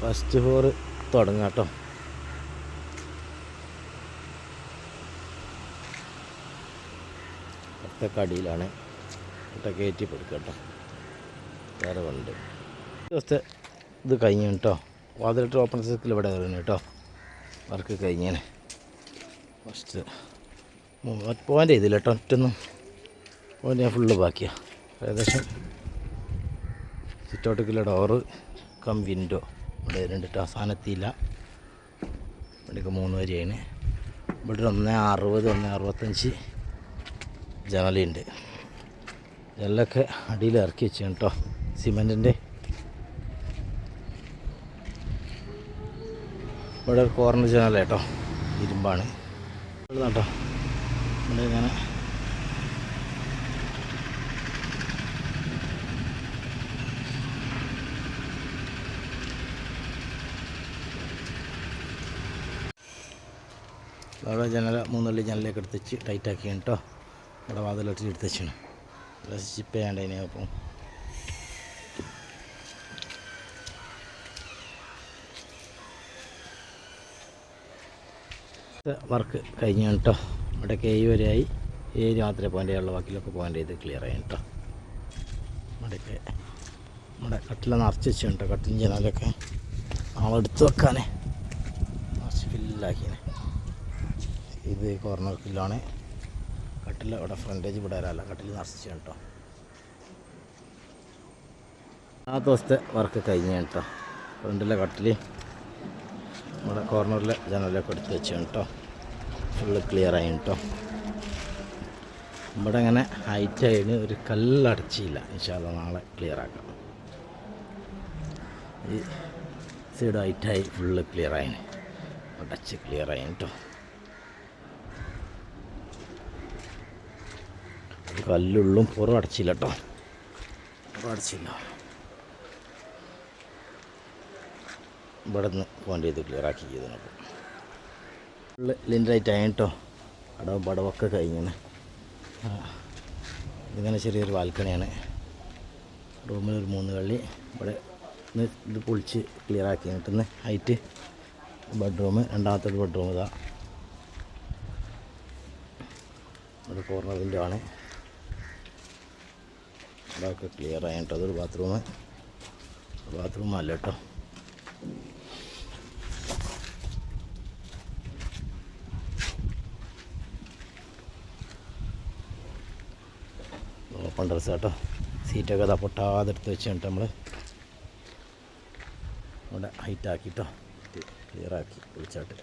First floor തുടങ്ങാം കേട്ടോ അടിയിലാണ് ഇട്ട കയറ്റി കൊടുക്കുക കേട്ടോ വേറെ ഉണ്ട് ദിവസത്തെ ഇത് കഴിഞ്ഞു കേട്ടോ വാതിലിട്ട് ഓപ്പൺ സർക്കിൾ ഇവിടെ കയറുന്നു കേട്ടോ വർക്ക് കഴിഞ്ഞേനെ. ഫസ്റ്റ് പോയിന്റ് ചെയ്തില്ല കേട്ടോ ഒറ്റൊന്നും. പോയിന്റ് ഞാൻ ഫുള്ള് ബാക്കിയാണ് ഏകദേശം. സിറ്റൗട്ടിക്കുള്ള ഡോറ് കം വിൻഡോ ഇവിടെ രണ്ടിട്ട് അവസാനത്തിയില്ല ഇവിടേക്ക് മൂന്ന് വരെയാണ്. ഇവിടെ ഒന്ന് അറുപത് ഒന്ന് അറുപത്തഞ്ച് ജനലുണ്ട്. ജനലൊക്കെ അടിയിൽ ഇറക്കി വെച്ചു കേട്ടോ സിമെന്റിന്റെ ഇവിടെ കോർണർ ജനലേട്ടോ ഇരുമ്പാണ്. കേട്ടോ ഇവിടെ ഇങ്ങനെ അവിടെ ജനൽ മൂന്നുള്ളി ജനലൊക്കെ എടുത്ത് വെച്ച് ടൈറ്റാക്കി കേട്ടോ ഇവിടെ വാതിലിട്ട് എടുത്ത് വെച്ചാണ് ഇവിടെ സ്റ്റിപ്പ് ചെയ്യാണ്ട് അതിനെ അപ്പം. വർക്ക് കഴിഞ്ഞു കേട്ടോ ഇവിടെ ഏഴ് വരെയായി. ഏഴ് മാത്രമേ ചെയ്യാനുള്ള ബാക്കിലൊക്കെ പോയിന്റ് ചെയ്ത് ക്ലിയർ ചെയ്യാം കേട്ടോ ഇവിടെയൊക്കെ നമ്മുടെ കട്ടില നിറച്ച് വെച്ചു കേട്ടോ കട്ടിലും ജനാലൊക്കെ. ആളെടുത്ത് വെക്കാനേ. നിറച്ച് ഫില്ലാക്കിനെ ഇത് കോർണർ കില്ലാണ് കട്ടിൽ അവിടെ ഫ്രണ്ടേജ് ഇവിടെ വരാല്ല കട്ടിൽ നിറച്ച് കേട്ടോ ആ ദിവസത്തെ വർക്ക് കഴിഞ്ഞ് കേട്ടോ ഫ്രണ്ടിലെ കട്ടിൽ നമ്മുടെ കോർണറിലെ ജനലൊക്കെ എടുത്ത് വെച്ച് കേട്ടോ ഫുള്ള് ക്ലിയർ ആയി കേട്ടോ ഇവിടെ അങ്ങനെ ഹൈറ്റ് ആയതിന് ഒരു കല്ലടച്ചില്ല. ഇൻഷാല്ല നാളെ ക്ലിയർ ആക്കാം. ഈ സൈഡ് ഹൈറ്റായി ഫുള്ള് ക്ലിയർ ആയിന് അടച്ച് ക്ലിയർ ആയി കേട്ടോ കല്ലുള്ളും പുറം അടച്ചില്ല കേട്ടോ. പുറം അടച്ചില്ല. ഇവിടെ നിന്ന് പോയിന്റ് ചെയ്ത് ക്ലിയർ ആക്കി ചെയ്തു ഫുള്ള് ലിൻഡായിട്ട് ആയി കേട്ടോ. അടവും പടവൊക്കെ കഴിഞ്ഞാണ് ഇങ്ങനെ ചെറിയൊരു ബാൽക്കണിയാണ്. റൂമിൽ ഒരു മൂന്ന് കള്ളി. ഇവിടെ ഇത് പൊളിച്ച് ക്ലിയർ ആക്കി. കിട്ടുന്ന ഹൈറ്റ് ബെഡ്റൂം രണ്ടാമത്തെ ബെഡ്റൂം ഇതാ. ഒരു കോർണർ വിൻഡോ ആണ്. അതൊക്കെ ക്ലിയർ ആയി കേട്ടോ അതൊരു ബാത്റൂം ബാത്റൂം അല്ല കേട്ടോ ഓപ്പൺ ഡ്രസ്സ് കേട്ടോ സീറ്റൊക്കെ ഇതാ പൊട്ടാതെ എടുത്ത് വെച്ച് കഴിഞ്ഞിട്ട് നമ്മൾ ആക്കിട്ടോ ക്ലിയർ ആക്കി. വിളിച്ചാട്ട്